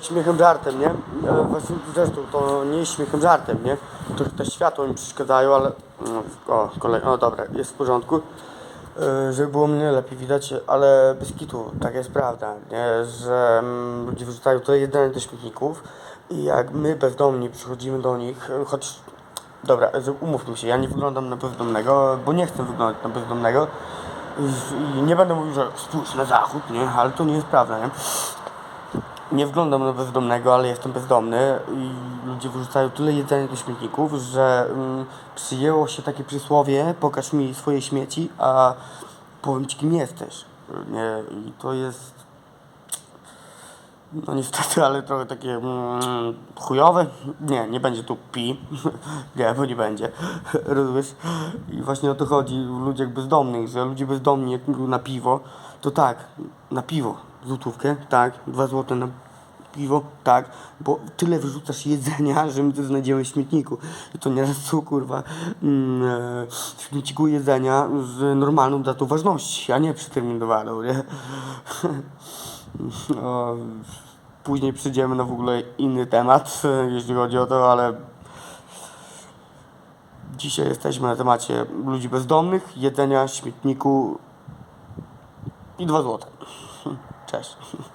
Śmiechem żartem, nie? E, Właśnie zresztą to nie jest śmiechem żartem, nie? To te światła mi przeszkadzają, ale... no, O, kolej, o dobra, jest w porządku. E, Żeby było mnie lepiej widać, ale bez kitu, tak jest prawda, nie? Że mm, ludzie wyrzucają tyle jedzenia do śmietników i jak my bezdomni przychodzimy do nich, e, choć... Dobra, umówmy się, ja nie wyglądam na bezdomnego, bo nie chcę wyglądać na bezdomnego. I nie będę mówił, że spójrz na zachód, nie? Ale to nie jest prawda, nie? Nie wyglądam na bezdomnego, ale jestem bezdomny i ludzie wyrzucają tyle jedzenia do śmietników, że mm, przyjęło się takie przysłowie pokaż mi swoje śmieci, a powiem ci kim jesteś. Nie, i to jest no niestety, ale trochę takie mm, chujowe. Nie, nie będzie tu pi. nie, bo nie będzie. Rozumiesz? I właśnie o to chodzi w ludziach bezdomnych, że ludzie bezdomni jak na piwo, to tak, na piwo, złotówkę, tak, dwa złote na piwo, tak, bo tyle wyrzucasz jedzenia, że my to znajdziemy w śmietniku. I to nieraz są, kurwa, mm, e, w śmietniku jedzenia z normalną datą ważności, a nie przeterminowaną, nie? Później przyjdziemy na w ogóle inny temat, jeśli chodzi o to, ale dzisiaj jesteśmy na temacie ludzi bezdomnych, jedzenia, śmietniku i dwa złote. Cześć.